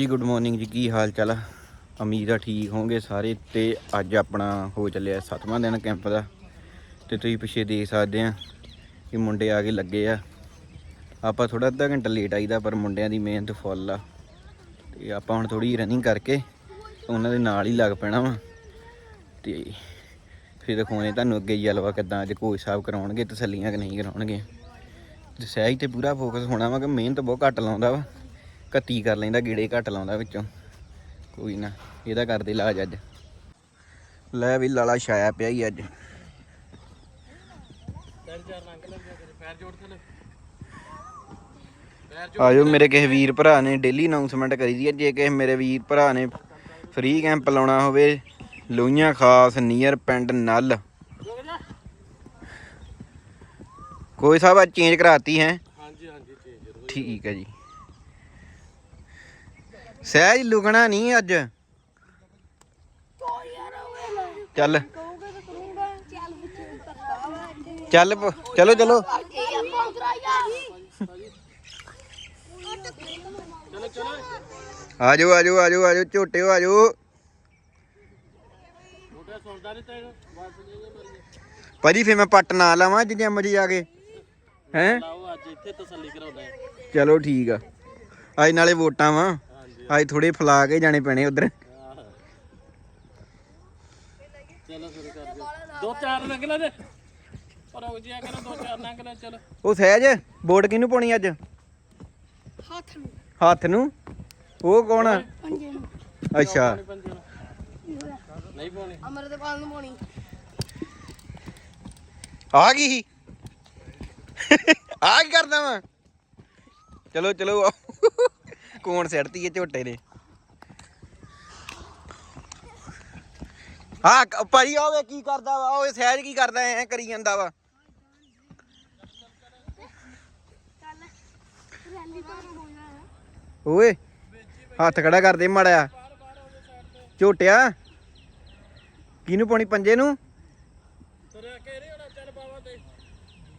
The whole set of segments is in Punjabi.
ਜੀ ਗੁੱਡ ਮਾਰਨਿੰਗ ਜੀ, ਕੀ ਹਾਲ ਚਾਲ ਆ? ਉਮੀਦ ਆ ਠੀਕ ਹੋਵੋਗੇ ਸਾਰੇ ਤੇ ਅੱਜ ਆਪਣਾ ਹੋ ਚੱਲਿਆ ਸੱਤਵਾਂ ਦਿਨ ਕੈਂਪ ਦਾ ਤੇ ਤੁਸੀਂ ਪਿੱਛੇ ਦੇਖ ਸਕਦੇ ਆ ਕਿ ਮੁੰਡੇ ਆ ਕੇ ਲੱਗੇ ਆ। ਆਪਾਂ ਥੋੜਾ ਅੱਧਾ ਘੰਟਾ ਲੇਟ ਆਈਦਾ, ਪਰ ਮੁੰਡਿਆਂ ਦੀ ਮਿਹਨਤ ਫੁੱਲ ਆ। ਤੇ ਆਪਾਂ ਹੁਣ ਥੋੜੀ ਰਨਿੰਗ ਕਰਕੇ ਉਹਨਾਂ ਦੇ ਨਾਲ ਹੀ ਲੱਗ ਪੈਣਾ ਵਾ। ਤੇ ਫਿਰ ਦਿਖਾਉਣੇ ਤੁਹਾਨੂੰ ਅੱਗੇ ਜਲਵਾ ਕਿਦਾਂ ਅੱਜ ਕੋਚ ਸਾਹਿਬ ਕਰਾਉਣਗੇ ਤਸੱਲੀਆਂ ਕਿ ਨਹੀਂ ਕਰਾਉਣਗੇ ਤੇ ਸਹਿਜ ਤੇ ਪੂਰਾ ਫੋਕਸ ਹੋਣਾ ਵਾ ਕਿ ਮਿਹਨਤ ਬਹੁਤ ਘੱਟ ਲਾਉਂਦਾ ਵਾ। ਕੱਤੀ ਕਰ ਲੈਂਦਾ ਗੀੜੇ ਘੱਟ ਲਾਉਂਦਾ ਵਿੱਚੋਂ। ਕੋਈ ਨਾ ਇਹਦਾ ਕਰਦੇ ਇਲਾਜ ਅੱਜ। ਲੈ ਵੀ ਲਾਲਾ ਛਾਇਆ ਪਿਆ ਹੀ ਅੱਜ। ਆਜੋ ਮੇਰੇ ਕਿਸੇ ਵੀਰ ਭਰਾ ਨੇ ਡੇਲੀ ਅਨਾਉਂਸਮੈਂਟ ਕਰੀ ਦੀ ਹੈ ਜੇ ਕਿਸੇ ਮੇਰੇ ਵੀਰ ਭਰਾ ਨੇ ਫ੍ਰੀ ਕੈਂਪ ਲਾਉਣਾ ਹੋਵੇ ਲੋਹੀਆਂ ਖਾਸ ਨੀਅਰ ਪਿੰਡ ਨਲ। ਕੋਈ ਸਾਹਿਬ ਅੱਜ ਚੇਂਜ ਕਰਾਤੀ ਹੈ? ਹਾਂਜੀ ਹਾਂਜੀ ਚੇਂਜ ਠੀਕ ਹੈ ਜੀ। ਸਹਿਜ ਲੁਗਣਾ ਨਹੀਂ ਅੱਜ। ਚੱਲ। ਚੱਲ ਪ- ਚਲੋ ਚਲੋ। ਆਜੋ ਆਜੋ ਆਜੋ ਆਜੋ ਆ ਜਾਓ ਭਾਜੀ ਫੇ ਮੈਂ ਪੱਟ ਨਾ ਲਾਵਾਂ ਜਿੰਨੇ ਮਰਜ਼ੀ ਆ ਕੇ। ਹੈ? ਲਾਓ ਅੱਜ ਇੱਥੇ ਤਸੱਲੀ ਕਰਾਉਂਦਾ। ਚਲੋ ਠੀਕ ਆ। ਅੱਜ ਨਾਲੇ ਵੋਟਾਂ ਵਾਂ। ਅੱਜ ਥੋੜੇ ਫਲਾ ਕੇ ਜਾਣੇ ਪੈਣੇ ਉਧਰ। ਆਹ। ਚਲੋ ਸ਼ੁਰੂ ਕਰ ਦਿਓ ਦੋ ਚਾਰ ਲੰਘ ਲੈ ਜੇ ਪਰ ਉਹ ਜਿਆ ਕਰੋ ਦੋ ਚਾਰ ਲੰਘ ਲੈ ਚਲੋ। ਉਹ ਸਹਿਜ ਵੋਟ ਕਿਹਨੂੰ ਪਾਉਣੀ ਅੱਜ? ਹੱਥ ਨੂੰ। ਹੱਥ ਨੂੰ? ਉਹ ਕੌਣ ਆ? ਪੰਜੇ ਨੂੰ। ਅੱਛਾ। ਨਹੀਂ ਪਾਉਣੀ। ਅਮਰਦਪਾਲ ਨੂੰ ਪਾਉਣੀ। ਆ ਗਈ ਆ ਕੀ ਕਰਦਾ ਵਾ? ਚਲੋ ਚਲੋ। ਕੌਣ ਸਿੱਟਤੀ ਇਹ ਝੋਟੇ ਨੇ ਹਾਂ ਭਾਈ ਆਵੇ ਕੀ ਕਰਦਾ ਵਾ? ਓਏ ਸਹਿਜ ਕੀ ਕਰਦਾ ਐ ਕਰੀ ਜਾਂਦਾ ਵਾ? ਓਏ ਹੱਥ ਖੜਾ ਕਰਦੇ ਮੜਿਆ ਝੋਟਿਆ? ਕਿਹਨੂੰ ਪਾਉਣੀ ਪੰਜੇ ਨੂੰ?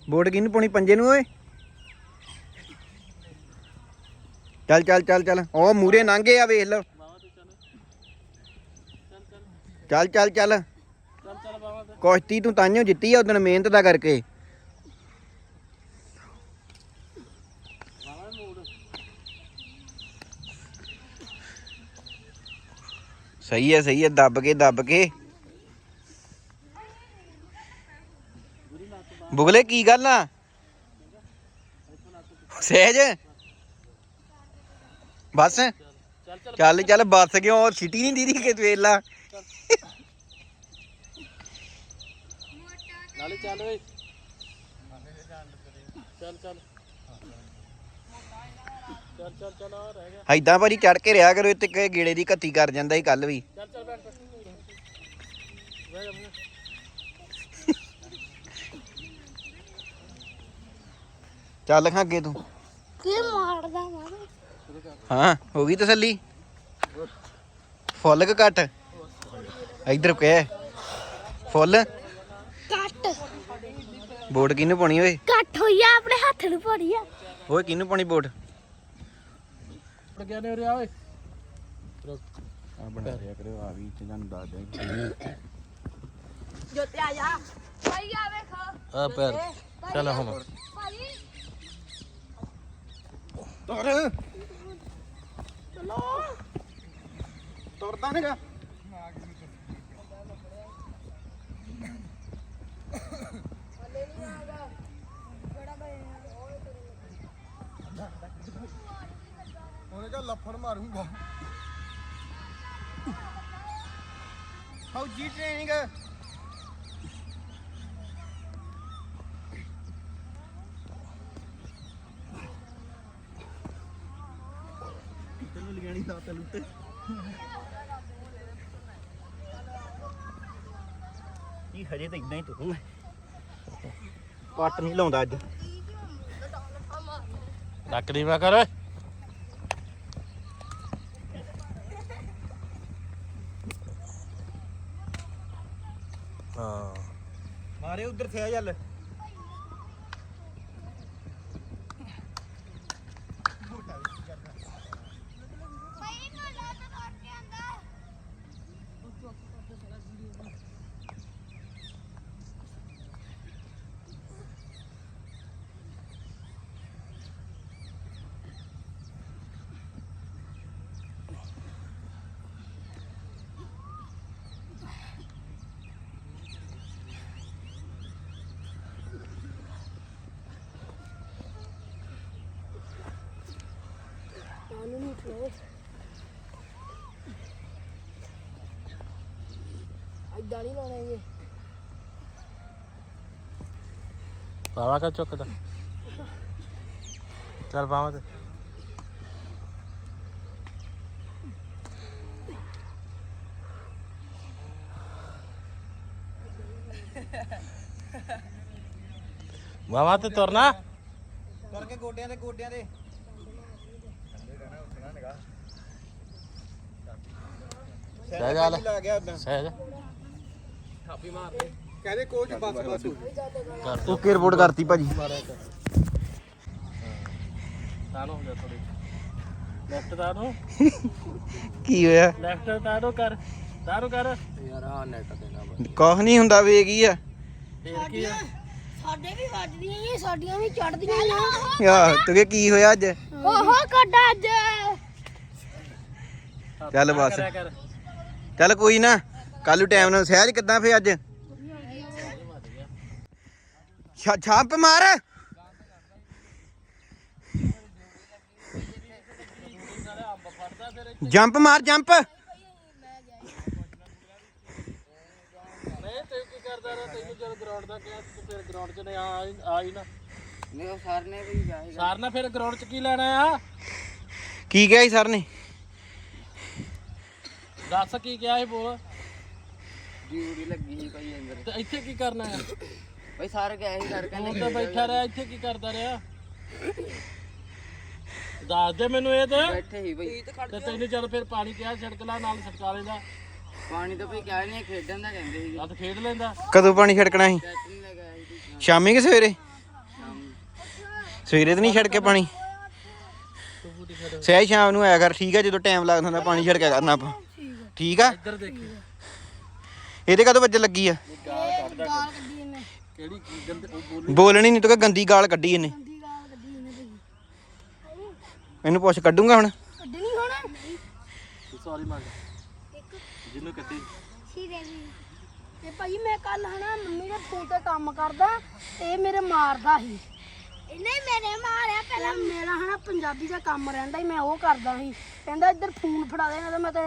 ਵੋਟ ਕਿਹਨੂੰ ਪਾਉਣੀ ਪੰਜੇ ਨੂੰ ਓਏ? ਚੱਲ ਚੱਲ ਚੱਲ ਚੱਲ। ਉਹ ਮੂਰੇ ਲੰਘੇ ਆ, ਵੇਖ ਲਓ। ਚੱਲ ਚੱਲ ਚੱਲ। ਕੋਸ਼ਤੀ ਤੂੰ ਤਾਂਿਓ ਜਿੱਤੀ ਆ ਉਦੋਂ ਮਿਹਨਤ ਦਾ ਕਰਕੇ। ਸਹੀ ਹੈ ਸਹੀ ਹੈ ਦੱਬ ਕੇ ਦੱਬ ਕੇ। ਬੁਗਲੇ, ਕੀ ਗੱਲ ਆ? ਸਹਿਜ? ਬਸ। ਚੱਲ ਚੱਲ ਚੱਲ ਚੱਲ ਬੱਸ ਕਿਉਂ? ਸਿਟੀ ਨਹੀਂ ਦੀਦੀ ਕਿ ਵੇਲਾ। ਨਾਲੇ ਚੱਲ ਓਏ। ਚੱਲ ਚੱਲ। ਚੱਲ ਚੱਲ ਚੱਲ ਆ ਰਹਿ ਗਿਆ। ਐਦਾਂ ਭਾਜੀ ਚੜ ਕੇ ਰਿਆ ਕਰੋ ਇੱਥੇ ਕਿ ਗੇੜੇ ਦੀ ਕੱਤੀ ਕਰ ਜਾਂਦਾ ਸੀ ਕੱਲ ਵੀ। ਚੱਲ ਚੱਲ ਬੈਠ ਬੈਠ। ਬਹਿ ਜਾ ਬਹਿ ਜਾ। ਚੱਲ ਖਾਂ ਅੱਗੇ ਤੂੰ। ਕੀ ਮਾਰਦਾ ਮਾਰ ਹਾਂ ਹੋ ਗਈ ਤਸੱਲੀ? ਫੁੱਲ ਕਿ ਘੱਟ? ਇਧਰ ਕਹਿ ਫੁੱਲ? ਕੱਟ ਵੋਟ ਕਿਹਨੂੰ ਪਾਉਣੀ ਓਏ? ਕੱਟ ਹੋਈ ਆ ਆਪਣੇ ਹੱਥ ਨੂੰ ਪਾੜੀ ਆ। ਓਏ ਕਿਹਨੂੰ ਪਾਉਣੀ ਵੋਟ ਉੱਡ ਗਿਆ ਨੇ ਆ ਓਏ? ਆ ਬਣਾ ਰਿਆ ਕਰਿਓ ਆ ਵੀ ਤੇ ਤੁਹਾਨੂੰ ਦੱਸ ਦੇ ਜੋਤੇ ਆ ਜਾ। ਭਾਈ ਆ ਵੇਖ। ਆ ਪੈਰ। ਚੱਲ ਹੁਣ। ਭਾਈ। ਤੁਰ ਚਲੋ। ਤੁਰਦਾ ਨਹੀਂਗਾ ਉਹਨੇ ਕਾ ਲੱਫੜ ਮਾਰੂੰਗਾ। ਫੌਜੀ ਟ੍ਰੇਨਿੰਗ ਤੈਨੂੰ ਲਿਆਣੀ ਤਾਂ ਤੇ ਲੁੱਟੇ ਇਹ ਹਜੇ ਤਾਂ ਇਦਾਂ ਹੀ ਤੁਰੂ ਪੱਟ ਨਹੀਂ ਲਾਉਂਦਾ ਅੱਜ। ਨੱਕ ਦੀ ਮੈਂ ਕਰ। ਓਏ ਹਾਂ। ਮਾਰੇ ਉਧਰ ਥੇ ਚੱਲ ਭਾਈ ਇਦਾਂ ਨਹੀਂ ਲਾਉਣੇ ਜੀ ਪਾਵਾ ਕਾ ਚੁੱਕਦਾ ਚੱਲ ਪਾਵਾ ਤੇ। ਵਾਵਾ ਤੇ ਤੁਰਨਾ। ਕਰਕੇ ਗੋਡਿਆਂ ਦੇ ਗੋਡਿਆਂ ਦੇ ਸਹਿਜ ਆ ਲੈ। ਲਾ ਗਿਆ ਉਦਾਂ ਸਹਿਜ। ਕਹਿੰਦੇ ਕੋਚ ਬਸ ਬਸ ਕਰ ਓਕੇ ਰਿਪੋਰਟ ਕਰਤੀ ਭਾਜੀ? ਤਾਨੋ ਹੋ ਜਾ ਥੋੜੀ ਲੈਫਟ ਤਾਨੋ ਕੀ ਹੋਇਆ? ਲੈਫਟ ਤਾਨੋ ਕਰ ਤਾਨੋ ਕਰ। ਕੁਛ ਨਹੀਂ ਹੁੰਦਾ ਵੇ ਕੀ ਆ? ਫੇਰ ਕੀ ਆ? ਸਾਡੇ ਵੀ ਵੱਜਦੀਆਂ ਹੀ ਸਾਡੀਆਂ ਵੀ ਚੜਦੀਆਂ ਆ। ਯਾ ਤੁਗੇ ਕੀ ਹੋਇਆ ਅੱਜ? ਓਹੋ ਕੱਡਾ ਅੱਜ। ਚੱਲ ਬਸ। ਕਰਿਆ ਕਰ। ਚੱਲ ਕੋਈ ਨਾ ਕੱਲ ਨੂੰ ਟਾਈਮ ਨਾਲ ਸਹਿਜ ਕਿੱਦਾਂ ਫੇ ਅੱਜ? ਛਾਪ ਮਾਰ। ਜੰਪ ਮਾਰ ਜੰਪ। ਨਹੀਂ ਤੈਨੂੰ ਕੀ ਕਰਦਾ ਰਿਹਾ? ਤੈਨੂੰ ਜਦ ਗਰਾਊਂਡ ਦਾ ਕਿਹਾ ਤੂੰ ਫਿਰ ਗਰਾਊਂਡ 'ਚ ਨਹੀਂ ਆ ਆ ਹੀ ਨਾ। ਨਹੀਂ ਉਹ ਸਰ ਨੇ ਵੀ ਜਾਏਗਾ। ਸਾਰ ਨਾ ਫਿਰ ਗਰਾਊਂਡ 'ਚ ਕੀ ਲੈਣਾ ਆ? ਕੀ ਕਿਹਾ ਸੀ ਸਰ ਨੇ? ਦੱਸ ਕੀ ਕਿਹਾ ਸੀ ਬੋਲ। ਡਿਊਟੀ ਲੱਗੀ ਸੀ ਭਾਈ ਅੰਦਰ। ਤੇ ਇੱਥੇ ਕੀ ਕਰਨਾ ਆ? ਭਾਈ ਸਰ ਗਏ ਸੀ ਸਰ ਕਹਿੰਦੇ ਤਾਂ ਬੈਠਾ ਰਿਹਾ ਇੱਥੇ ਕੀ ਕਰਦਾ ਰਿਹਾ? ਦੱਸ ਦੇ ਮੈਨੂੰ ਇਹ ਤੇ। ਬੈਠੇ ਸੀ ਭਾਈ। ਤੇ ਤੈਨੂੰ ਚੱਲ ਫਿਰ ਪਾਣੀ ਕਿਹਾ ਛਿੜਕ ਲਾ ਨਾਲ ਛਟਕਾ ਲੈਂਦਾ ਪਾਣੀ ਤਾਂ ਭਾਈ ਕਹਿ ਨਹੀਂ ਖੇਡਣ ਦਾ ਕਹਿੰਦੇ ਸੀ। ਲੱਤ ਖੇਡ ਲੈਂਦਾ। ਕਦੋਂ ਪਾਣੀ ਛੜਕਣਾ ਸੀ? ਲਗਾਇਆ ਸ਼ਾਮੀ ਕਿ ਸਵੇਰੇ? ਸਵੇਰੇ ਤਾਂ ਨਹੀਂ ਛੜਕੇ ਪਾਣੀ। ਸਹਿਜ ਸ਼ਾਮ ਨੂੰ ਆਇਆ ਕਰ ਠੀਕ ਆ ਜਦੋਂ ਟਾਈਮ ਲੱਗਦਾ ਹੁੰਦਾ ਪਾਣੀ ਛੜਕਿਆ ਕਰਨਾ ਆਪਾਂ। ਠੀਕ ਆ? ਇੱਧਰ ਦੇਖੀ। ਇਹਦੇ ਕਦੋਂ ਵੱਜ ਲੱਗੀ ਆ? ਗਾਲ ਕੱਢੀ ਇਹਨੇ। ਕਿਹੜੀ ਕੀ ਗੰਦ ਉਹ ਬੋਲੀ ਬੋਲਣੀ ਨਹੀਂ ਤੂੰ ਕਿ ਗੰਦੀ ਗਾਲ ਕੱਢੀ ਇਹਨੇ। ਗੰਦੀ ਗਾਲ ਕੱਢੀ ਇਹਨੇ ਭਾਈ ਇਹਨੂੰ ਪੁੱਛ ਕੱਢੂੰਗਾ ਹੁਣ? ਕੱਢਣੀ ਹੁਣ? ਸੌਰੀ ਮੰਗ ਜਿਹਨੂੰ ਕੱਢੀ ਸੀਰੇ ਜੀ ਤੇ ਭਾਈ ਮੈਂ ਕੱਲ ਹਨਾ ਮੰਮੀ ਦੇ ਫੋਨ ਤੇ ਕੰਮ ਕਰਦਾ ਤੇ ਇਹ ਮੇਰੇ ਮਾਰਦਾ ਸੀ। ਇਹਨੇ ਮੇਰੇ ਮਾਰਿਆ ਪਹਿਲਾਂ। ਮੇਰਾ ਹਨਾ ਪੰਜਾਬੀ ਦਾ ਕੰਮ ਰਹਿੰਦਾ ਸੀ ਮੈਂ ਉਹ ਕਰਦਾ ਸੀ। ਕਹਿੰਦਾ ਇੱਧਰ ਫੋਨ ਫੜਾ ਦੇ ਨਾ ਤੇ ਮੈਂ ਤੇ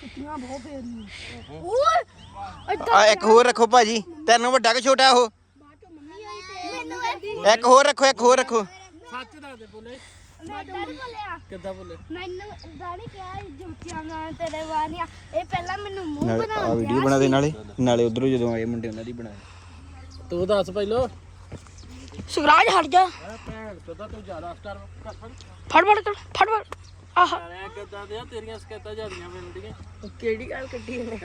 ਕੁੱਤੀਆਂ ਬਹੁਤ ਫੇਰਨੀਆਂ ਓਏ ਆ ਇੱਕ ਹੋਰ ਰੱਖੋ ਭਾਜੀ। ਤੈਨੂੰ ਵੱਡਾ ਕਿ ਛੋਟਾ ਉਹ? ਇੱਕ ਹੋਰ ਰੱਖੋ ਇੱਕ ਹੋਰ ਰੱਖੋ। ਸੱਚ ਦੱਸ ਦੇ ਬੋਲੇ। ਮੈਂ ਡਰ ਬੋਲਿਆ। ਕਿੱਦਾਂ ਬੋਲੇ? ਮੈਨੂੰ ਦਾੜੀ ਕਿਹਾ ਜੁੱਤੀਆਂ ਨਾਲ ਤੇਰੇ ਵਾਰੀਆਂ ਇਹ ਪਹਿਲਾਂ ਮੈਨੂੰ ਮੂੰਹ ਆ ਬਣਾਉਣ ਵੀਡੀਓ ਬਣਾ ਦੇ ਨਾਲੇ। ਨਾਲੇ ਉਧਰੋਂ ਜਦੋਂ ਆਏ ਮੁੰਡੇ ਉਹਨਾਂ ਦੀ ਬਣਾ ਤੂੰ ਦੱਸ ਪਹਿਲੋ ਸੁਗਰਾਜ ਹਟ ਜਾ। ਆ ਭੈਣ ਕਦਾ ਤੂੰ ਜ਼ਿਆਦਾ ਸਟਾਰ ਕਰ ਫੜ ਫੜ ਫੜ ਕਰ, ਫੜ ਫੜ। ਆਹ। ਅਰੇ ਕਿੱਦਾਂ ਦੇ ਆ ਤੇਰੀਆਂ ਸਕੈਤਾਂ ਜਾਂਦੀਆਂ ਮਿਲਦੀਆਂ ਕਿਹੜੀ ਗੱਲ ਕੱਢੀ ਇਹਨੇ?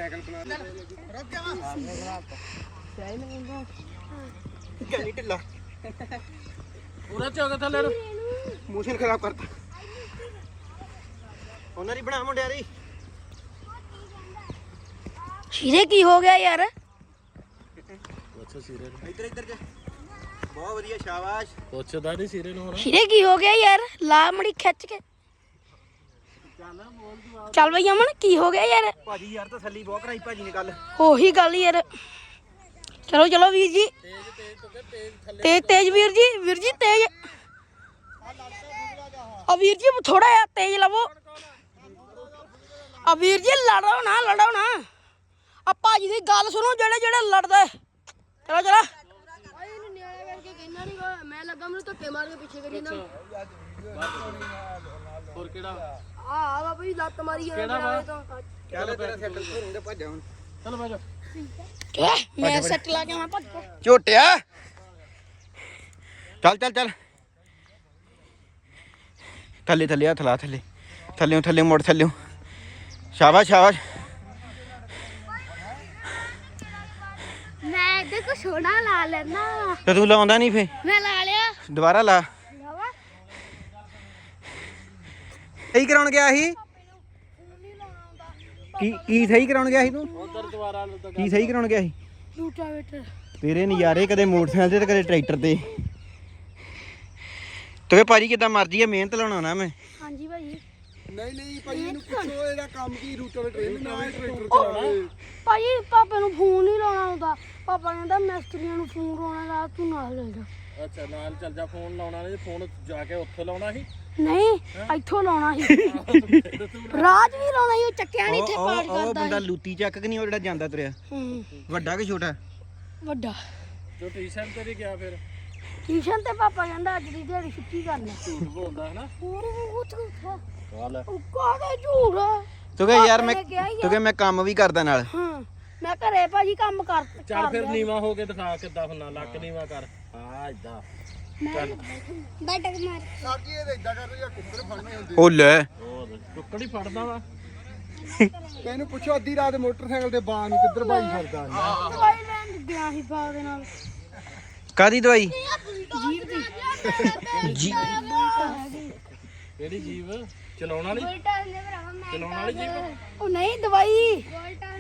ਕਹਿੰਦੀ ਢਿੱਲਾ ਪੂਰਾ ਚੌਕ ਥੱਲੇ ਨੂੰ ਮੋਸ਼ਨ ਖਰਾਬ ਕਰਤਾ। ਉਹਨਾਂ ਦੀ ਬਣਾ ਮੁੰਡਿਆਂ ਦੀ। ਸ਼ੀਰੇ ਕੀ ਹੋ ਗਿਆ ਯਾਰ? ਪੁੱਛ ਸੀਰੇ ਨੂੰ। ਇੱਧਰ ਇੱਧਰ ਜਾ। ਬਹੁਤ ਵਧੀਆ ਸ਼ਾਬਾਸ਼। ਪੁੱਛਦਾ ਨਹੀਂ ਸੀਰੇ ਨੂੰ ਹੁਣ। ਸ਼ੀਰੇ ਕੀ ਹੋ ਗਿਆ ਯਾਰ? ਲਾ ਮੜੀ ਖਿੱਚ ਕੇ। ਚੱਲ ਬਈ ਅਮਨ ਕੀ ਹੋ ਗਿਆ ਯਾਰ? ਭਾਜੀ ਯਾਰ ਤਸੱਲੀ ਬਹੁਤ ਕਰਾਈ ਭਾਜੀ ਨੇ ਕੱਲ ਉਹੀ ਗੱਲ ਯਾਰ। ਚਲੋ ਚਲੋ ਵੀਰ ਜੀ। ਤੇਜ ਤੇਜ ਵੀਰ ਜੀ ਵੀਰ ਜੀ ਤੇਜ। ਆ ਵੀਰ ਜੀ ਥੋੜਾ ਜਿਹਾ ਤੇਜ ਲਵੋ। ਆ ਵੀਰ ਜੀ ਲੜੋ ਨਾ ਲੜੋ ਨਾ। ਆ ਭਾਜੀ ਦੀ ਗੱਲ ਸੁਣੋ ਜਿਹੜੇ ਜਿਹੜੇ ਲੜਦੇ। ਚਲੋ ਚਲੋ। ਮੈਂ ਲੱਗਾ ਮੈਨੂੰ ਧੱਕੇ ਮਾਰ ਕੇ ਪਿੱਛੇ ਕਰੀ ਨਾ। ਹੋਰ ਕਿਹੜਾ? ਆ ਆ ਬਾਬਾ ਜੀ ਲੱਤ ਮਾਰੀ ਕਿਹੜਾ ਵਾ? ਚੱਲ ਤੇਰਾ ਸੈਟਲ ਹੋਣ ਭੱਜ ਹੁਣ ਚਲ ਬਾਜੋ ਮੈਂ ਸੱਟ ਲਾ ਕੇ ਮੈਂ ਭੱਜ ਗਿਆ ਝੋਟਿਆ? ਚੱਲ ਚੱਲ ਚੱਲ। ਥੱਲੇ ਥੱਲੇ ਹੱਥ ਲਾ ਥੱਲੇ। ਥੱਲੇ ਥੱਲੇ ਮੁੜ ਥੱਲੇ। ਸ਼ਾਬਾਸ਼ ਸ਼ਾਬਾਸ਼ ਮੈਂ ਇਹਦੇ ਕੋ ਸੋਨਾ ਲਾ ਲੈਣਾ ਤੇ ਤੂੰ ਲਾਉਂਦਾ ਨਹੀਂ ਫੇ ਮੈਂ ਲਾ ਲਿਆ। ਦੁਬਾਰਾ ਲਾ। ਲਾਵਾ। ਸਹੀ ਕਰਾਉਣ ਗਿਆ ਸੀ? ਕੀ ਕੀ ਸਹੀ ਕਰਾਉਣ ਗਿਆ ਸੀ ਤੂੰ? ਉਧਰ ਦੁਬਾਰਾ ਕੀ ਸਹੀ ਕਰਾਉਣ ਗਿਆ ਸੀ? ਰੂਟਾਵੇਟਰ ਤੇਰੇ ਨਜ਼ਾਰੇ ਕਦੇ ਮੋਟਰਸਾਈਕਲ ਤੇ ਤੇ ਕਦੇ ਟਰੈਕਟਰ ਤੇ। ਤੇ ਭਾਜੀ ਕਿਦਾਂ ਮਰਜ਼ੀ ਆ ਮਿਹਨਤ ਲਾਉਣਾ ਨਾ ਮੈਂ। ਹਾਂਜੀ ਭਾਈ ਨਹੀਂ ਨਹੀਂ ਭਾਈ ਇਹਨੂੰ ਪੁੱਛੋ ਇਹਦਾ ਕੰਮ ਕੀ ਰੂਟਰ ਟ੍ਰੇਨ ਨਾ ਟਰੈਕਟਰ ਚਲਾਉਣਾ। ਭਾਈ ਪਾਪੇ ਨੂੰ ਫੋਨ ਨਹੀਂ ਲਾਉਣਾ ਹੁੰਦਾ ਪਾਪਾ ਕਹਿੰਦਾ ਮਿਸਤਰੀਆਂ ਨੂੰ ਫੋਨ ਲਾਉਣਾ ਦਾ ਤੂੰ ਨਾਲ ਲੈ ਜਾ। ਅੱਛਾ ਨਾਲ ਚੱਲ ਜਾ ਫੋਨ ਲਾਉਣਾ ਨਹੀਂ ਫੋਨ ਜਾ ਕੇ ਉੱਥੇ ਲਾਉਣਾ ਸੀ? ਨਹੀਂ ਇੱਥੋਂ ਲਾਉਣਾ ਸੀ। ਰਾਜ ਵੀ ਲਾਉਣਾ ਸੀ ਉਹ ਚੱਕਿਆ ਨਹੀਂ ਇੱਥੇ ਉਹ ਪਾਠ ਉਹ- ਕਰਦਾ ਬੰਦਾ ਲੂਤੀ ਚੱਕ ਕਿ ਨਹੀਂ ਉਹ ਜਿਹੜਾ ਜਾਂਦਾ ਤੁਰਿਆ। ਵੱਡਾ ਕਿ ਛੋਟਾ? ਵੱਡਾ। ਜੋ ਟਿਊਸ਼ਨ ਤੇ ਗਿਆ ਫਿਰ? ਟਿਊਸ਼ਨ ਤੇ ਪਾਪਾ ਕਹਿੰਦਾ ਅੱਜ ਦੀ ਦਿਹਾੜੀ ਛੁੱਟੀ ਕਰ ਲੈ ਝੂਠ ਬੋਲਦਾ ਹੈ ਨਾ ਹੋਰ ਉਹ ਝੂਠਾ ਕਾਲ ਉਹ ਕਾਹਦਾ ਝੂਠ ਆ? ਤੂੰ ਕਹੇ ਯਾਰ ਮੈਂ ਕਿਹਾ ਹੀ ਆ। ਤੂੰ ਕਹੇ ਮੈਂ ਕੰਮ ਵੀ ਕਰਦਾ ਨਾਲ। ਹਾਂ ਮੈਂ ਘਰੇ ਭਾਜੀ ਕੰਮ ਕਰ ਚੱਲ ਕਰ ਫਿਰ ਲਿਆ। ਨੀਵਾ ਹੋ ਕੇ ਦਿਖਾ ਕਿੱਦਾਂ ਹੁੰਨਾ ਲੱਕ ਨੀਵਾ ਕਰ। ਹਾਂ ਇਦਾਂ ਬੈਠਕ ਮਾਰ। ਸਾਡੀ ਇਹ ਇਦਾਂ ਕਰਦੇ ਜਾਂ ਕੁੱਕਰ ਫੜਨੇ ਹੁੰਦੇ ਉਹ ਲੈ। ਹੋਰ ਟੁੱਕੜੀ ਫੜਦਾ ਵਾ। ਤੈਨੂੰ ਪੁੱਛੋ ਅੱਧੀ ਰਾਤ ਮੋਟਰਸਾਈਕਲ ਤੇ ਬਾਹਰ ਨੂੰ ਕਿੱਧਰ ਭਾਈ ਫਿਰਦਾ। ਹੈ ਦਵਾਈ ਲੈਣ ਗਿਆ ਸੀ ਪਾ ਦੇ ਨਾਲ। ਕਾਦੀ ਦਵਾਈ? ਜੀਰ ਦੀ। ਜੀ ਕਿਹੜੀ ਜੀਵ ਚਲਾਉਣ ਵਾਲੀ? ਚਲਾਉਣ ਵਾਲੀ ਜੀਵ ਉਹ ਨਹੀਂ ਦਵਾਈ।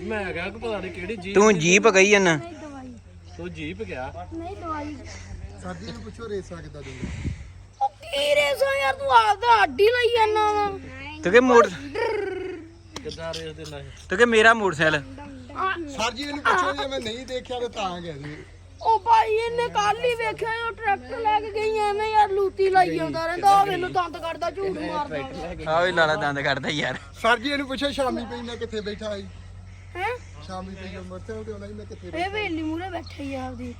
ਮੈਂ ਕਿਹਾ ਕਿ ਪਤਾ ਨਹੀਂ ਕਿਹੜੀ ਜੀਵ ਤੂੰ ਜੀਪ ਗਈ ਜੰਨਾ। ਨਹੀਂ ਦਵਾਈ। ਤੂੰ ਜੀਪ ਗਿਆ। ਨਹੀਂ ਦਵਾਈ। ਸਾਡੀ ਨੂੰ ਪੁੱਛੋ ਰੇਸਾਂ ਕਿੱਦਾਂ ਦਿੰਦੇ। ਉਹ ਕੀ ਰੇਸਾਂ ਯਾਰ ਤੂੰ ਆਪਦਾ ਹੱਡੀ ਲਈ ਜਾਂਦਾ ਵਾ। ਤੂੰ ਕਹੇ ਮੋੜ ਕਿੱਦਾਂ ਰੇਸ ਦਿੰਦਾ ਸੀ ਤੂੰ ਕਹੇ ਮੇਰਾ ਮੋਟਰਸਾਈਕਲ? ਸਰ ਜੀ ਇਹਨੂੰ ਪੁੱਛੋ ਜੇ ਮੈਂ ਨਹੀਂ ਦੇਖਿਆ ਤਾਂ ਤਾਂ ਗਿਆ ਸੀ ਉਹ ਭਾਈ ਇਹਨੇ ਕੱਲ ਹੀ ਵੇਖਿਆ ਉਹ ਟਰੈਕਟਰ ਲੈ ਕੇ ਗਈ ਐਵੇਂ ਯਾਰ ਲੂਤੀ ਲਾਈ ਜਾਂਦਾ ਰਹਿੰਦਾ ਆ ਮੈਨੂੰ ਦੰਦ ਕੱਢਦਾ ਝੂਠ ਮਾਰਦਾ। ਆ ਵੀ ਲਾਲਾ ਦੰਦ ਕੱਢਦਾ ਯਾਰ। ਸਰ ਜੀ ਇਹਨੂੰ ਪੁੱਛੋ ਸ਼ਾਮੀ ਪਈ ਮੈਂ ਕਿੱਥੇ ਬੈਠਾ ਸੀ? ਹੈ? ਸ਼ਾਮੀ ਪਈ ਮੋਟਰਸਾਈਕਲ ਤੇ ਉਹਨਾਂ ਮੈਂ ਕਿੱਥੇ ਇਹ ਵੇਲੀ ਮੂਰੇ ਬੈਠੇ ਹੀ ਆ ਆਪਦੀ।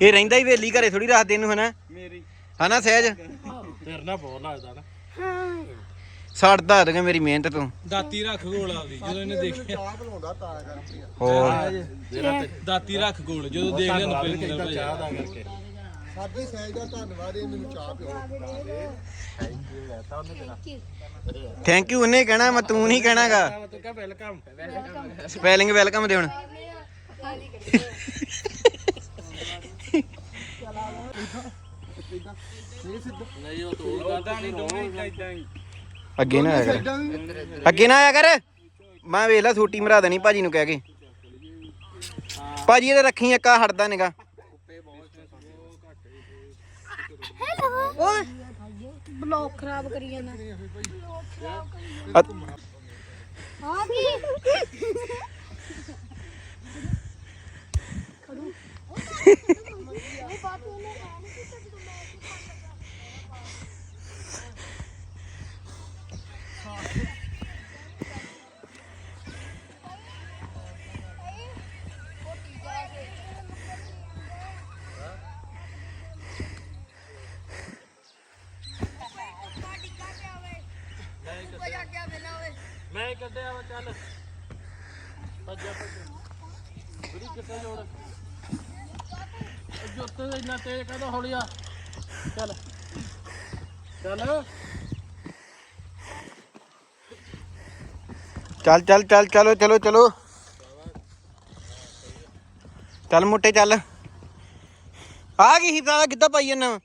ਇਹ ਰਹਿੰਦਾ ਹੀ ਵੇਲੀ ਘਰੇ ਥੋੜੀ ਰਾਤ ਦੇ ਨੂੰ ਹਨਾ? ਮੇਰੀ। ਹਨਾ ਸਹਿਜ? ਤੇਰੇ ਨਾਲ ਬਹੁਤ ਲੱਗਦਾ ਨਾ। ਹਾਂ। ਸੜਦਾ ਦਗੇ ਮੇਰੀ ਮਿਹਨਤ ਤੂੰ। ਦਾਤੀ ਰੱਖ ਗੋਲ ਆਪਦੀ ਜਦੋਂ ਇਹਨੇ ਦੇਖ ਚਾਹ ਬਣਾਉਂਦਾ ਤਾਂ ਕਰਕੇ। ਹੋਰ। ਤੇ ਦਾਤੀ ਰੱਖ ਗੋਲ ਜਦੋਂ ਦੇਖ ਲਿਆ ਧੰਨਵਾਦ ਨੱਪੇ ਕੀਤਾ ਚਾਹ ਦਾ ਕਰਕੇ ਜੀ ਸਹਿਜ ਦਾ ਧੰਨਵਾਦ ਇਹ ਮੈਨੂੰ ਚਾਹ ਪਿਓ। ਥੈਂਕ ਯੂ ਉਹਨੇ ਕਹਿਣਾ ਮੈਂ ਤੂੰ ਨਹੀਂ ਕਹਿਣਾਗਾ। ਤੂੰ ਕਹ ਵੈਲਕਮ ਸਪੈਲਿੰਗ ਵੈਲਕਮ ਦੇ ਹੁਣ। ਨਹੀਂ ਉਹ ਤੂੰ ਕਰਦਾ ਨਹੀਂ ਦੋਵੇਂ ਇਦਾਂ ਹੀ। ਅੱਗੇ ਨਾ ਆਇਆ ਕਰ। ਅੱਗੇ ਨਾ ਆਇਆ ਕਰ। ਮੈਂ ਵੇਖ ਲਾ ਛੋਟੀ ਮਰਾ ਦੇਣੀ ਭਾਜੀ ਨੂੰ ਕਹਿ ਕੇ। ਭਾਜੀ ਇਹਦੇ ਰੱਖੀ ਇੱਕ ਆ ਹਟਦਾ ਨਿਗਾ ਓਏ। ਬਲੌਕ ਖਰਾਬ ਕਰੀ ਜਾਂਦਾ। ਆ ਕੀ? ਮੈਂ ਕੱਢਿਆ ਵਾ ਚੱਲ। ਭੱਜਾ ਭੱਜਾ। ਬੜੀ ਕਿੱਥੇ ਜੋੜ? ਜੋਤੇ ਦਾ ਇੰਨਾ ਤੇਜ਼ ਕਦੋਂ ਹੌਲੀਆ ਚੱਲ। ਚੱਲ। ਚੱਲ ਚੱਲ ਚੱਲ ਚਲੋ ਚਲੋ ਚਲੋ। ਚੱਲ ਮੁੱਟੇ ਚੱਲ। ਆ ਗਈ ਹੀ ਸਾਲਾ ਕਿੱਦਾਂ ਪਾਈ ਜਾਂਦਾ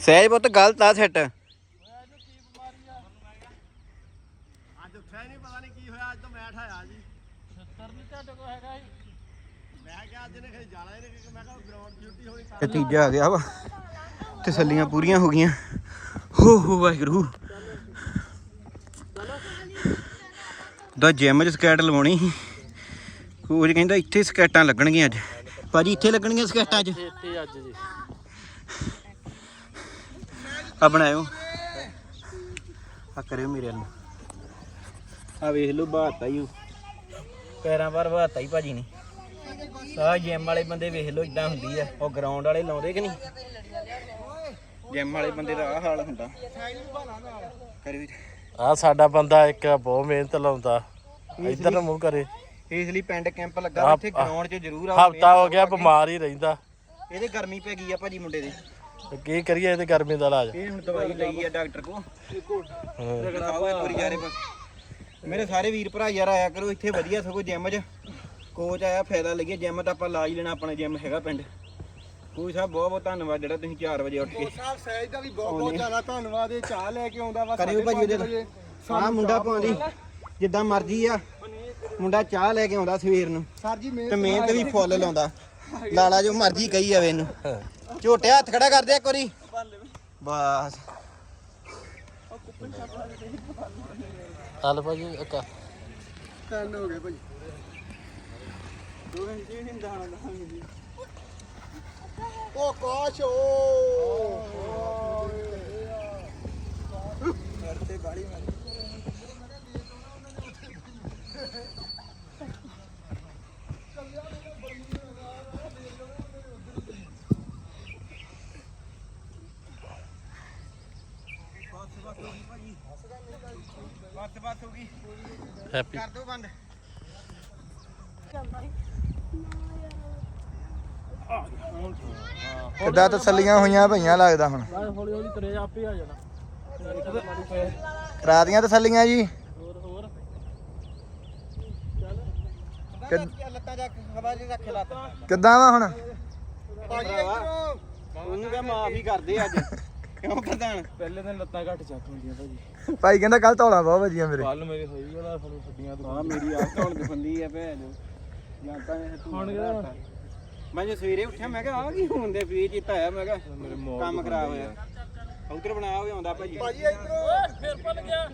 ਸਹਿਜ ਬਹੁਤ ਗਲਤ ਆ ਸੈੱਟ। ਅੱਜ ਉੱਠਿਆ ਨਹੀਂ ਪਤਾ ਨਹੀਂ ਕੀ ਹੋਇਆ ਅੱਜ ਤਾਂ ਮੈਂ ਠਾਇਆ ਜੀ। ਛੱਤਰ ਨਹੀਂ ਤੁਹਾਡੇ ਕੋਲ ਹੈਗਾ ਸੀ। ਮੈਂ ਕਿਹਾ ਅੱਜ ਨੇ ਖੇ ਜਾਣਾ ਇਹਨੇ ਕਿ ਮੈਂ ਕਿਹਾ ਗਰਾਊਂਡ ਡਿਊਟੀ ਹੋਣੀ ਤੇ ਤੀਜਾ ਆ ਗਿਆ ਵਾ। ਤਸੱਲੀਆਂ ਪੂਰੀਆਂ ਹੋ ਗਈਆਂ। ਹੋ ਹੋ ਵਾਹਿਗੁਰੂ। ਦਾ ਜਿਮ 'ਚ ਸਕੈਟ ਲਵਾਉਣੀ ਸੀ। ਕੋਚ ਕਹਿੰਦਾ ਇੱਥੇ ਸਕੈਟਾਂ ਲੱਗਣਗੀਆਂ ਅੱਜ। ਭਾਜੀ ਇੱਥੇ ਲੱਗਣਗੀਆਂ ਸਕੈਟਾਂ ਅੱਜ। ਇੱਥੇ ਅੱਜ ਜੀ। ਆ ਬਣਾਇਓ। ਆ ਕਰਿਓ ਮੇਰੇ ਵੱਲ। ਆ ਵੇਖ ਲਓ ਬਾਤਾ ਹੀ। ਪੈਰਾਂ ਪਰ ਬਾਤਾ ਹੀ ਭਾਜੀ ਨੇ। ਆ ਜਿਮ ਵਾਲੇ ਬੰਦੇ ਵੇਖ ਲਓ ਇਦਾਂ ਹੁੰਦੀ ਆ। ਉਹ ਗਰਾਊਂਡ ਵਾਲੇ ਲਾਉਂਦੇ ਕਿ ਨਹੀਂ? ਜਿਮ ਵਾਲੇ ਬੰਦੇ ਦਾ ਆ ਹਾਲ ਹੁੰਦਾ। ਕਰਿਓ ਆ ਸਾਡਾ ਬੰਦਾ ਇੱਕ ਬਹੁਤ ਮਿਹਨਤ ਲਾਉਂਦਾ। ਇੱਧਰ ਨੂੰ ਮੂੰਹ ਕਰੇ। ਇਸ ਲਈ ਪਿੰਡ ਕੈਂਪ ਲੱਗਾ ਇੱਥੇ ਗਰਾਊਂਡ 'ਚ ਜ਼ਰੂਰ ਆਓ। ਹਫਤਾ ਹੋ ਗਿਆ ਬਿਮਾਰ ਹੀ ਰਹਿੰਦਾ। ਇਹਦੇ ਗਰਮੀ ਪੈ ਗਈ ਆ ਭਾਜੀ ਮੁੰਡੇ ਦੇ। ਤੇ ਕੀ ਕਰੀਏ ਇਹਦੇ ਗਰਮੀ ਦਾ ਇਲਾਜ? ਇਹ ਹੁਣ ਦਵਾਈ ਲਈ ਆ ਡਾਕਟਰ ਕੋ ਹਾਂ। ਦਿਖਾਓ ਇੱਕ ਵਾਰੀ ਯਾਰੇ ਬਸ। ਮੇਰੇ ਸਾਰੇ ਵੀਰ ਭਰਾ ਯਾਰ ਆਇਆ ਕਰੋ ਇੱਥੇ ਵਧੀਆ ਸਗੋ ਜਿਮ 'ਚ। ਕੋਚ ਆਇਆ ਫਾਇਦਾ ਲਈਏ। ਜਿਮ ਤਾਂ ਆਪਾਂ ਲਾ ਹੀ ਲੈਣਾ ਆਪਣਾ ਜਿਮ ਹੈਗਾ ਪਿੰਡ। ਕੋਈ ਸਾਹਿਬ ਬਹੁਤ ਬਹੁਤ ਧੰਨਵਾਦ ਜਿਹੜਾ ਤੁਸੀਂ 4 ਵਜੇ ਉੱਠ ਕੇ ਸਾਹਿਬ ਸਹਿਜ ਦਾ ਵੀ ਬਹੁਤ ਬਹੁਤ ਜ਼ਿਆਦਾ ਧੰਨਵਾਦ। ਇਹ ਚਾਹ ਲੈ ਕੇ ਆਉਂਦਾ ਵਾ ਕਰਿਓ ਭਾਜੀ ਉਹਦੇ ਮੁੰਡਾ ਪਾਉਂਦੀ ਜਿੱਦਾਂ ਮਰਜ਼ੀ ਆ। ਮੁੰਡਾ ਚਾਹ ਲੈ ਕੇ ਆਉਂਦਾ ਸਵੇਰ ਨੂੰ। ਸਰ ਜੀ ਤੇ ਮਿਹਨਤ ਮਿਹਨਤ ਵੀ ਫੁੱਲ ਲਾਉਂਦਾ। ਲਾਲਾ ਜੋ ਮਰਜ਼ੀ ਕਹੀ ਜਾਵੇ ਇਹਨੂੰ। ਝੋਟਿਆ ਹੱਥ ਖੜਾ ਕਰ ਦੇ ਇੱਕ ਵਾਰੀ। ਬਸ। ਚੱਲ ਭਾਜੀ ਇੱਕ। ਤਿੰਨ ਹੋ ਗਏ ਭਾਈ ਉਹ ਕਾਸ਼ ਓ। ਮਰਤੇ ਬਾੜੀ ਮਾਰੀ ਬਸ ਬਸ ਹੋ ਗਈ ਹੈਪੀ ਕਰ ਦੋ ਬੰਦ। ਕਿੱਦਾਂ ਤਸੱਲੀਆਂ ਹੋਈਆਂ ਭਈਆਂ ਲੱਗਦਾ ਹੁਣ? ਹੌਲੀ ਹੌਲੀ ਤੁਰੇ ਜਾ, ਆਪੇ ਆ ਜਾਣਾ। ਕਰਾ ਦੀਆਂ ਤਸੱਲੀਆਂ ਜੀ? ਹੋਰ ਹੋਰ। ਲੱਤਾਂ ਜਾ ਹਵਾ 'ਚ ਰੱਖ ਲੱਤ ਕਿੱਦਾਂ ਵਾ ਹੁਣ? ਉਹਨੂੰ ਕਹ ਮਾਫ ਹੀ ਕਰਦੇ ਅੱਜ। ਕਿਉਂ ਪ੍ਰਧਾਨ? ਪਹਿਲੇ ਦਿਨ ਲੱਤਾਂ ਘੱਟ ਚੱਕ ਹੁੰਦੀਆਂ ਭਾਜੀ। ਭਾਈ ਕਹਿੰਦਾ ਕੱਲ ਧੌਲਾ ਬਹੁਤ ਵੱਜੀਆਂ ਮੇਰੇ। ਕੱਲ ਮੇਰੀ ਹੋਈ ਉਹਦਾ ਫੜੂ ਛੱਡੀਆਂ ਤੂੰ ਆ ਮੇਰੀ ਆਪ ਧੌਣ ਦਿਖੰਦੀ ਆ ਭੈਣ। ਜਾਂ ਤਾਂ ਇਹ ਤੂੰ ਹੁਣ ਕਿਹਦਾ? ਮੈਂ ਜੇ ਸਵੇਰੇ ਉੱਠਿਆ ਮੈਂ ਕਿਹਾ ਆ ਕੀ ਹੁੰਦੇ ਫ੍ਰੀ ਚੀਤਾ ਆਇਆ ਮੈਂ ਕਿਹਾ ਕੰਮ ਖਰਾਬ ਹੋਇਆ। ਉਧਰ ਬਣਾ ਹੋਇਆ ਆਉਂਦਾ ਭਾਜੀ ਭਾਜੀ ਓਏ ਫਿਰ ਪਲ ਗਿਆ।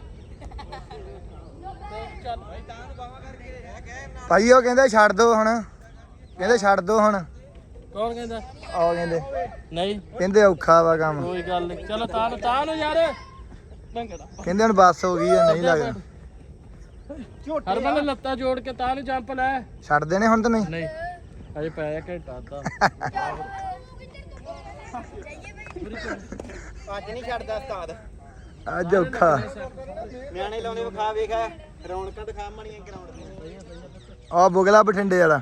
ਚੱਲ ਭਾਈ ਉਹ ਕਹਿੰਦੇ ਛੱਡ ਦੋ ਹੁਣ। ਕਹਿੰਦੇ ਛੱਡ ਦੋ ਹੁਣ। ਕੌਣ ਕਹਿੰਦਾ? ਆਓ ਕਹਿੰਦੇ। ਨਹੀਂ? ਕਹਿੰਦੇ ਔਖਾ ਵਾ ਕੰਮ। ਕੋਈ ਗੱਲ ਨਹੀਂ। ਚਲੋ ਤਾਂ ਨੂੰ ਤਾਂ ਨੂੰ ਯਾਰ ਕਹਿੰਦੇ। ਹੁਣ ਬੱਸ ਹੋ ਗਈ ਆ ਨਹੀਂ ਲੱਗਦਾ। ਹਰਮਨ ਲੱਤਾਂ ਜੋੜ ਕੇ ਤਾਂ ਨੂੰ ਜੰਪ ਲੈ। ਛੱਡ ਦੇਣੇ ਹੁਣ ਤਾਂ ਨਹੀਂ? ਨਹੀਂ। ਅਜੇ ਪਿਆ ਘੰਟਾ ਅੱਧਾ। ਅੱਜ ਨਹੀਂ ਛੱਡਦਾ ਉਸਤਾਦ। ਅੱਜ ਔਖਾ। ਨਿਆਣੇ ਲਾਉਂਦੇ ਵਿਖਾ ਵੇਖ। ਰੌਣਕਾਂ ਦਿਖਾ ਮਣੀਆਂ ਗਰਾਊਂਡ ਦੀਆਂ ਆ ਬੁਗਲਾ ਬਠਿੰਡੇ ਵਾਲਾ।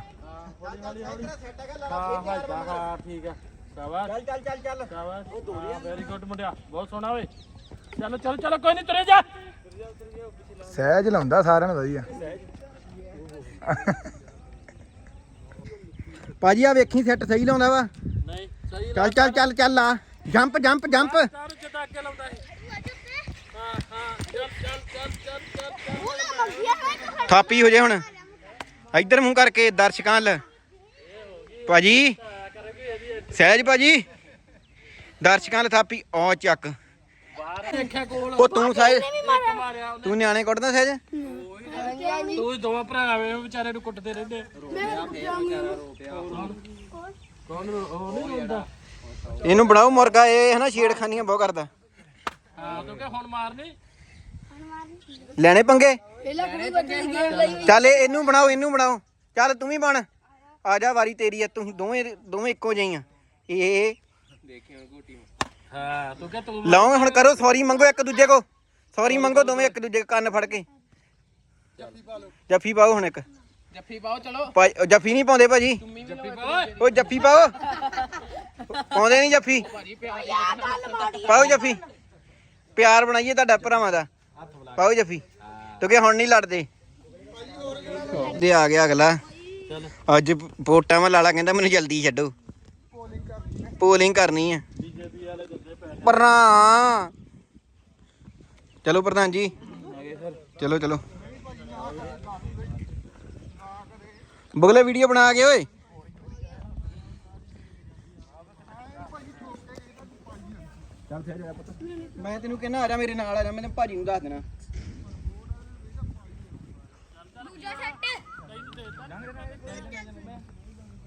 ਹਾਂ ਹਾਂ ਹਾਂ ਠੀਕ ਆ ਸ਼ਾਬਾਸ਼ ਚੱਲ ਚੱਲ ਚੱਲ ਚੱਲ ਸ਼ਾਬਾਸ਼ ਹਾਂ ਵੈਰੀ ਗੁੱਡ ਮੁੰਡਿਆ ਬਹੁਤ ਸੋਹਣਾ ਓਏ ਚਲੋ ਚਲੋ ਚਲੋ ਕੋਈ ਨਹੀਂ ਤੁਰੇ ਜਾ ਸਹਿਜ ਲਾਉਂਦਾ ਸਾਰਿਆਂ ਨੂੰ ਵਧੀਆ ਭਾਜੀ ਆ ਵੇਖੀ ਸੈੱਟ ਸਹੀ ਲਾਉਂਦਾ ਵਾ ਨਹੀਂ ਸਹੀ ਚੱਲ ਚੱਲ ਚੱਲ ਚੱਲ ਆ ਜੰਪ ਜੰਪ ਜੰਪ ਤਾਂ ਨੂੰ ਜਿੱਦਾਂ ਅੱਗੇ ਲਾਉਂਦਾ ਹੈ ਹਾਂ ਹਾਂ ਚੱਲ ਚੱਲ ਚੱਲ ਚੱਲ ਚੱਲ ਥਾਪੀ ਹੋ ਜੇ ਹੁਣ ਇੱਧਰ ਮੂੰਹ ਕਰਕੇ ਦਰਸ਼ਕਾਂ ਲ ਭਾਜੀ? ਸਹਿਜ ਭਾਜੀ? ਦਰਸ਼ਕਾਂ ਲ ਥਾਪੀ ਆ ਚੱਕ। ਬਾਹਰ ਦੇਖਿਆ ਕੋਲ ਉਹ ਤੂੰ ਸਹਿਜ ਤੂੰ ਨਿਆਣੇ ਕੁੱਟਦਾ ਸਹਿਜ? ਤੂੰ ਦੋਵਾਂ ਭਰਾ ਆਵੇ ਵਿਚਾਰੇ ਨੂੰ ਕੁੱਟਦੇ ਰਹਿੰਦੇ। ਕੌਣ? ਰੋ- ਉਹ ਨਹੀਂ ਰੋਂਦਾ। ਇਹਨੂੰ ਬਣਾਓ ਮੁਰਗਾ ਇਹ ਹਨਾ ਛੇੜਖਾਨੀਆਂ ਬਹੁਤ ਕਰਦਾ। ਹਾਂ ਤੂੰ ਕਿ ਹੁਣ ਮਾਰਨੀ? ਲੈਣੇ ਪੰਗੇ? ਲਈ ਚੱਲ ਇਹ- ਇਹਨੂੰ ਬਣਾਓ ਇਹਨੂੰ ਬਣਾਓ। ਚੱਲ ਤੂੰ ਵੀ ਬਣ। ਆ ਜਾ ਵਾਰੀ ਤੇਰੀ ਆ ਤੂੰ ਦੋਵੇਂ ਦੋਵੇਂ ਇੱਕੋ ਜਿਹੀਆਂ। ਇਹ ਹਾਂ ਤੂੰ ਕਿ ਤੂੰ ਲਾਓ ਹੁਣ ਕਰੋ ਸੌਰੀ ਮੰਗੋ ਇੱਕ ਦੂਜੇ ਕੋ। ਸੌਰੀ ਮੰਗੋ ਦੋਵੇਂ ਇੱਕ ਦੂਜੇ ਕੰਨ ਫੜ ਕੇ। ਜੱਫੀ ਪਾਓ ਹੁਣ ਇੱਕ। ਜੱਫੀ ਪਾਓ ਚਲੋ। ਭਾਈ ਉਹ ਜੱਫੀ ਨਹੀਂ ਪਾਉਂਦੇ ਭਾਜੀ। ਜੱਫੀ ਪਾਓ। ਓਏ ਉਹ ਜੱਫੀ ਪਾਓ। ਪਾਉਂਦੇ ਨਹੀਂ ਜੱਫੀ। ਪਾਓ ਜੱਫੀ। ਪਿਆਰ ਬਣਾਈਏ ਤੁਹਾਡਾ ਭਰਾਵਾਂ ਦਾ। ਪਾਓ ਜੱਫੀ। ਕਿਉਂਕਿ ਹੁਣ ਨਹੀਂ ਲੜਦੇ। ਦੇ ਆ ਗਿਆ ਅਗਲਾ। ਚੱਲ। ਅੱਜ ਵੋਟਾਂ ਵਾ ਲਾਲਾ ਕਹਿੰਦਾ ਮੈਨੂੰ ਜਲਦੀ ਛੱਡੋ। ਪੋਲਿੰਗ ਕਰਨੀ ਬੀਜੇਪੀ ਵਾਲੇ ਪੈਸੇ। ਪ੍ਰਧਾਨ। ਚਲੋ ਪ੍ਰਧਾਨ ਜੀ। ਚਲੋ ਚਲੋ। ਬਗਲੇ ਵੀਡੀਓ ਬਣਾ ਕੇ ਓਏ। ਚੱਲ ਫਿਰ ਜਾ ਪੁੱਤ। ਮੈਂ ਤੈਨੂੰ ਕਹਿਣਾ ਆ ਜਾ ਮੇਰੇ ਨਾਲ ਆ ਜਾ ਮੈਂ ਭਾਜੀ ਨੂੰ ਦੱਸ ਦੇਣਾ।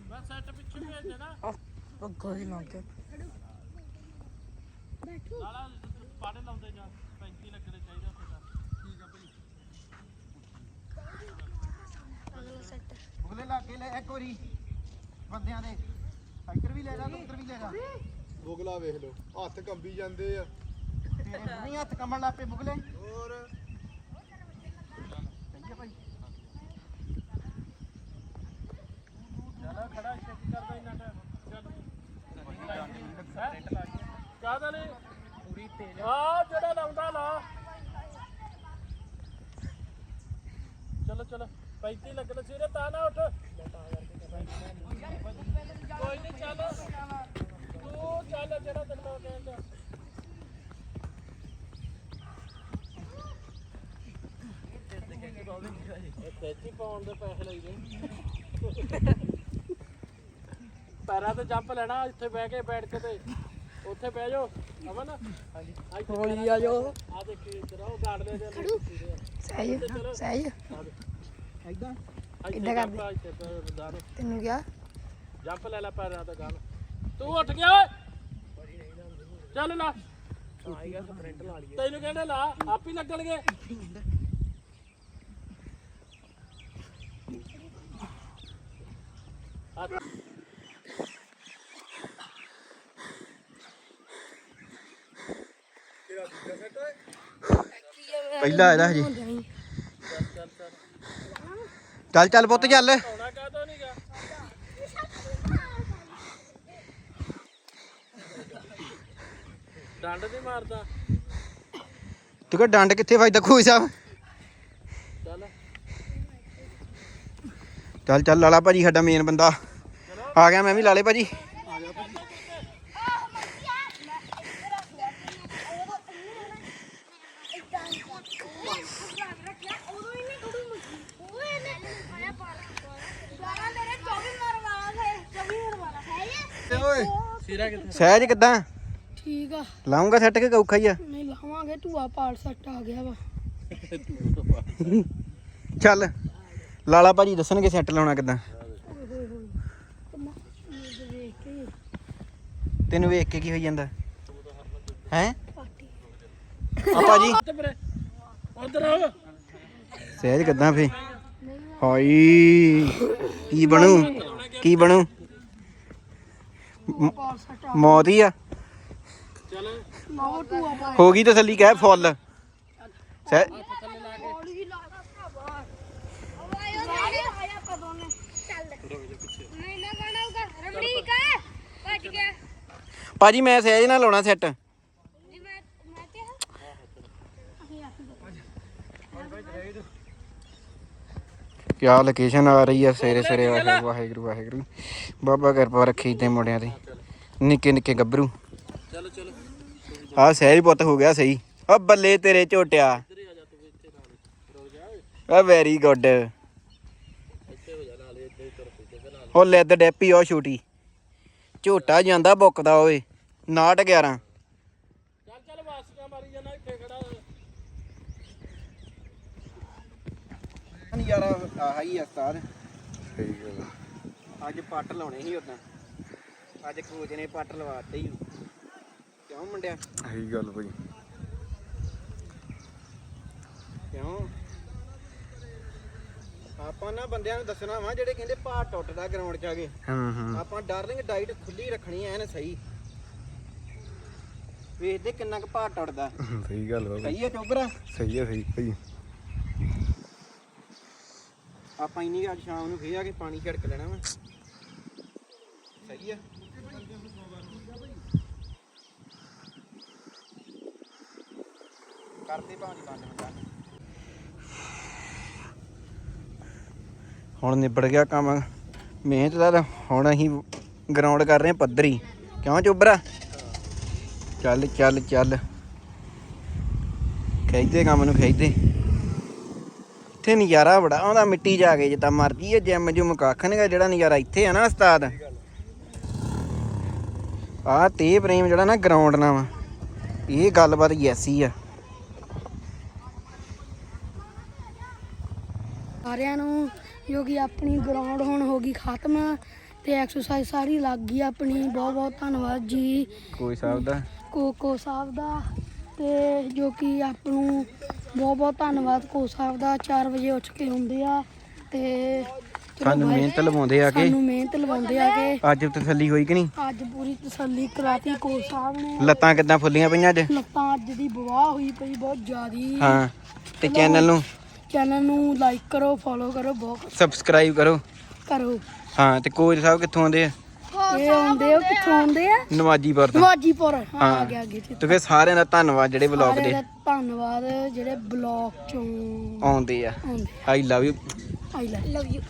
ਬਸ ਸੈੱਟ ਪਿੱਛੇ ਭੇਜ ਦੇਣਾ ਕੋਈ ਨਾ ਕੇ ਲਾਲਾ ਪਾੜੇ ਲਾਉਂਦੇ ਜਾ 35 ਲੱਗਣੇ ਚਾਹੀਦੇ ਉੱਥੇ ਤਾਂ ਬਗਲੇ ਲਾ ਕੇ ਲੈ ਇੱਕ ਵਾਰੀ। ਬੰਦਿਆਂ ਦੇ। ਇੱਧਰ ਵੀ ਲੈ ਜਾ ਉੱਧਰ ਵੀ ਲੈ ਜਾ। ਬੁਗਲਾ ਵੇਖ ਲਓ। ਹੱਥ ਕੰਬੀ ਜਾਂਦੇ ਆ। ਤੇਰੇ ਨਹੀਂ ਹੱਥ ਕੰਮਣ ਲੱਗ ਪਏ ਬੁਗਲੇ ਹੋਰ ਸਹੀ ਆ ਭਾਈ ਚੱਲ ਖੜਾ ਇੱਥੇ ਕੀ ਕਰਦਾ ਇੰਨਾ ਟਾਈਮ ਚੱਲ। ਕਾਹਦਾ ਨੇ ਪੂਰੀ ਤੇਜ਼। ਆ ਜਿਹੜਾ ਲਾਉਂਦਾ ਲਾ। ਚਲੋ ਚਲੋ। 35 ਲੱਗਣਾ ਸਿਰੇ ਤਾਂ ਨਾ ਉੱਠ। ਕੋਈ ਨਹੀਂ ਚੱਲ। ਤੂੰ ਚੱਲ ਜਿਹੜਾ ਤੈਨੂੰ ਕਹਿੰਦਾ ਤੇਜੀ ਪਾਉਣ ਦੇ ਪੈਸੇ ਲਈਦੇ ਪੈਰਾਂ ਤੇ ਜੰਪ ਲੈਣਾ ਇੱਥੇ ਬਹਿ ਕੇ ਬੈਠ ਕੇ ਤੇ ਉੱਥੇ ਬਹਿ ਜਾਓ ਅਮਨ। ਹਾਂਜੀ। ਹੌਲੀ ਆ ਜਾਓ ਆ ਦੇਖੀ ਇੱਧਰ ਆਓ ਗਾੜ ਦੇ ਦੇ ਸਹੀ ਸਹੀ ਐਦਾਂ ਏਦਾਂ ਕਰਦੇ। ਨੂੰ ਤੈਨੂੰ ਕਿਹਾ? ਜੰਪ ਲੈ ਲੈ ਪੈਰਾਂ ਤੇ ਗਾਂ ਨੂੰ ਤੂੰ ਉੱਠ ਗਿਆ ਓਏ। ਚੱਲ ਲਾ। ਆਏਗਾ ਸਪ੍ਰਿੰਟ ਲਾ ਲਈਏ। ਤੈਨੂੰ ਕਹਿੰਦੇ ਲਾ ਆਪ ਹੀ ਲੱਗਣਗੇ। ਪਹਿਲਾ ਇਹਦਾ ਹਜੇ। ਚੱਲ ਚੱਲ ਪੁੱਤ ਚੱਲ। ਡੰਡ ਨਹੀਂ ਮਾਰਦਾ। ਤੂੰ ਕਹ ਡੰਡ ਕਿੱਥੇ ਵੱਜਦਾ ਖੂਹ ਸਾਹਿਬ? ਚੱਲ। ਚੱਲ ਚੱਲ ਲਾਲਾ ਭਾਜੀ ਸਾਡਾ ਮੇਨ ਬੰਦਾ। ਆ ਗਿਆ ਮੈਂ ਵੀ ਲਾਲੇ ਭਾਜੀ ਓਏ ਸਿਰਾ ਕਿੱਥੇ ਸਹਿਜ ਕਿੱਦਾਂ? ਠੀਕ ਆ। ਲਾਉਂਗਾ ਸੱਟ ਕੇ ਕੌਖਾ ਹੀ ਆ? ਨਹੀਂ ਲਾਵਾਂਗੇ ਢੂਆ ਪਾਲ ਸੱਟ ਆ ਗਿਆ ਵਾ। ਚੱਲ ਲਾਲਾ ਭਾਜੀ ਦੱਸਣਗੇ ਸੈੱਟ ਲਾਉਣਾ ਕਿੱਦਾਂ? ਤੈਨੂੰ ਵੇਖ ਕੇ ਕੀ ਹੋਈ ਜਾਂਦਾ? ਹੈ? ਆ ਭਾਜੀ। ਉਧਰ ਆ ਸਹਿਜ ਕਿੱਦਾਂ ਫੇ? ਹਾਈ ਕੀ ਬਣੂ? ਕੀ ਬਣੂ? ਪਾਲ ਸੱਟ ਆ ਮੌਤ ਹੀ ਆ। ਹੋ ਗਈ ਤਸੱਲੀ ਕਹਿ ਫੁੱਲ। ਸਹਿ ਹੌਲੀ ਲਾਗਾ ਭਰਾਵਾ ਆਇਆ ਆਇਆ ਆਇਆ ਕਦੋਂ ਨੇ ਚੱਲ ਨਹੀਂ ਨਾ ਗਾਣਾ ਉਗਾ ਰਮਣੀਕ ਭੱਜ ਗਿਆ। ਭਾਜੀ ਮੈਂ ਸਹਿਜ ਨਾਲ ਲਾਉਣਾ ਸੈੱਟ ਜੀ ਮੈਂ ਮੈਂ ਤੇ ਕਿਆ ਲੋਕੇਸ਼ਨ ਆ ਰਹੀ ਆ, ਸਵੇਰੇ ਸਵੇਰੇ ਵਾਹਿਗੁਰੂ ਵਾਹਿਗੁਰੂ ਵਾਹਿਗੁਰੂ। ਬਾਬਾ ਕਿਰਪਾ ਰੱਖੀ ਤੇ ਮੁੰਡਿਆਂ ਤੇ ਨਿੱਕੇ ਨਿੱਕੇ ਗੱਭਰੂ। ਚਲੋ ਚਲੋ ਆ ਸਹਿਜ ਪੁੱਤ ਹੋ ਗਿਆ ਸਹੀ। ਓ ਬੱਲੇ ਤੇਰੇ ਝੋਟਿਆ। ਆ ਵੈਰੀ ਗੁੱਡ ਹੋ ਉਹ ਲੈਦ ਡੈਪੀ ਉਹ ਛੋਟੀ। ਝੋਟਾ ਜਾਂਦਾ ਬੁੱਕਦਾ ਓਏ। 9 11 ਚੱਲ ਚੱਲ ਵਾਸੀਆਂ ਮਾਰੀ ਜਾਣਾ ਇੱਥੇ ਖੜਾ ਯਾਰਾ ਆਹ ਹੀ ਉਸਤਾਦ। ਸਹੀ ਗੱਲ ਅੱਜ ਪੱਟ ਲਾਉਣੇ ਸੀ ਉਦਾਂ ਅੱਜ ਕੋਚ ਨੇ ਪੱਟ ਲਵਾਤੇ ਹੀ। ਕਿਉਂ ਮੁੰਡਿਆ? ਸਹੀ ਗੱਲ ਭਾਈ ਕਿਉਂ? ਆਪਾਂ ਨਾ ਬੰਦਿਆਂ ਨੂੰ ਦੱਸਣਾ ਵਾ ਜਿਹੜੇ ਕਹਿੰਦੇ ਭਾਰ ਟੁੱਟਦਾ ਗਰਾਊਂਡ 'ਚ ਆ ਕੇ। ਹੂੰ ਹੂੰ। ਆਪਾਂ ਡਾਰਲਿੰਗ ਡਾਈਟ ਖੁੱਲੀ ਰੱਖਣੀ ਐ ਨਾ ਸਹੀ। ਵੇਖਦੇ ਕਿੰਨਾ ਕੁ ਭਾਰ ਟੁੱਟਦਾ। ਸਹੀ ਗੱਲ ਭਾਈ ਸਹੀ ਹੈ ਚੋਬਰਾ ਸਹੀ ਹੈ ਸਹੀ ਭਾਈ ਆਪਾਂ ਇੰਨੀ ਕੁ ਅੱਜ ਸ਼ਾਮ ਨੂੰ ਫੇਰ ਆ ਕੇ ਪਾਣੀ ਛਿੜਕ ਲੈਣਾ ਵਾ। ਸਹੀ ਆ। ਕਰਦੇ ਭਾਵੇਂ ਬੰਦ ਨੂੰ ਹੁਣ ਨਿਬੜ ਗਿਆ ਕੰਮ। ਮਿਹਨਤ ਦਾ ਹੁਣ ਅਸੀਂ ਗਰਾਊਂਡ ਕਰ ਰਹੇ ਹਾਂ ਪੱਧਰੀ। ਕਿਉਂ ਚੋਬਰਾ ਚੱਲ ਚੱਲ ਚੱਲ। ਖਿੱਚਦੇ ਕੰਮ ਨੂੰ ਖਿੱਚਦੇ। ਇੱਥੇ ਨਜ਼ਾਰਾ ਬੜਾ ਆਉਂਦਾ ਮਿੱਟੀ ਜਾ ਕੇ ਜਿੱਦਾਂ ਮਰਜ਼ੀ ਹੈ ਜਿਮ ਜੁਮ ਕੱਖ ਨੀ ਜਿਹੜਾ ਨਜ਼ਾਰਾ ਇੱਥੇ ਆ ਨਾ ਉਸਤਾਦ। ਆ ਤੇ ਪ੍ਰੇਮ ਜਿਹੜਾ ਨਾ ਗਰਾਊਂਡ ਨਾਲ ਵਾ ਇਹ ਗੱਲਬਾਤ ਯੈਸੀ ਆ। ਸਾਰਿਆਂ ਨੂੰ ਜੋ ਕਿ ਆਪਣੀ ਗਰਾਊਂਡ ਹੁਣ ਹੋ ਗਈ ਖਤਮ ਤੇ ਐਕਸਰਸਾਈਜ਼ ਸਾਰੀ ਲੱਗ ਗਈ ਆਪਣੀ ਬਹੁਤ ਬਹੁਤ ਧੰਨਵਾਦ ਜੀ। ਕੋਈ ਸਾਹਿਬ ਦਾ? ਕੋਕੋ ਸਾਹਿਬ ਦਾ। ਤੇ ਜੋ ਕਿ ਆਪ ਨੂੰ ਬਹੁਤ ਬਹੁਤ ਧੰਨਵਾਦ ਕੋ ਸਾਹਿਬ ਦਾ 4 ਵਜੇ ਉੱਠ ਕੇ ਹੁੰਦੇ ਆ ਤੇ ਚਲੋ ਸਾਨੂੰ ਬਾਈ, ਮਿਹਨਤ ਲਵਾਉਂਦੇ ਆ ਕੇ। ਸਾਨੂੰ ਮਿਹਨਤ ਲਵਾਉਂਦੇ ਆ ਕਿ। ਅੱਜ ਤਸੱਲੀ ਹੋਈ ਕਿ ਨਹੀਂ? ਅੱਜ ਪੂਰੀ ਤਸੱਲੀ ਕਰਾਤੀ ਕੋ ਸਾਹਿਬ ਨੇ। ਲੱਤਾਂ ਕਿੱਦਾਂ ਫੁੱਲੀਆਂ ਪਈਆਂ ਅੱਜ? ਲੱਤਾਂ ਅੱਜ ਦੀ ਬਵਾਹ ਹੋਈ ਪਈ ਬਹੁਤ ਜ਼ਿਆਦੀ। ਹਾਂ ਤੇ ਚੈਨਲ ਨੂੰ? ਚੈਨਲ ਨੂੰ ਲਾਈਕ ਕਰੋ ਫੋਲੋ ਕਰੋ ਬਹੁਤ ਸਬਸਕ੍ਰਾਈਬ ਕਰੋ। ਕਰੋ। ਹਾਂ ਤੇ ਕੋਚ ਸਾਹਿਬ ਕਿੱਥੋਂ ਆਉਂਦੇ ਆ? ਇਹ ਆਉਂਦੇ ਆ ਕਿੱਥੋਂ ਆਉਂਦੇ ਆ? ਨਵਾਜੀਪੁਰ ਤੋਂ। ਨਵਾਜੀਪੁਰ ਹਾਂ ਹਾਂ। ਆ ਗਿਆ ਅੱਗੇ ਤੇ ਫਿਰ ਸਾਰਿਆਂ ਦਾ ਧੰਨਵਾਦ ਜਿਹੜੇ ਸਾਰਿਆਂ ਦੇ। ਦਾ ਧੰਨਵਾਦ ਜਿਹੜੇ ਬਲੌਗ ਚੋਂ ਆਉਂਦੇ ਆ। ਆਉਂਦੇ I love you I love you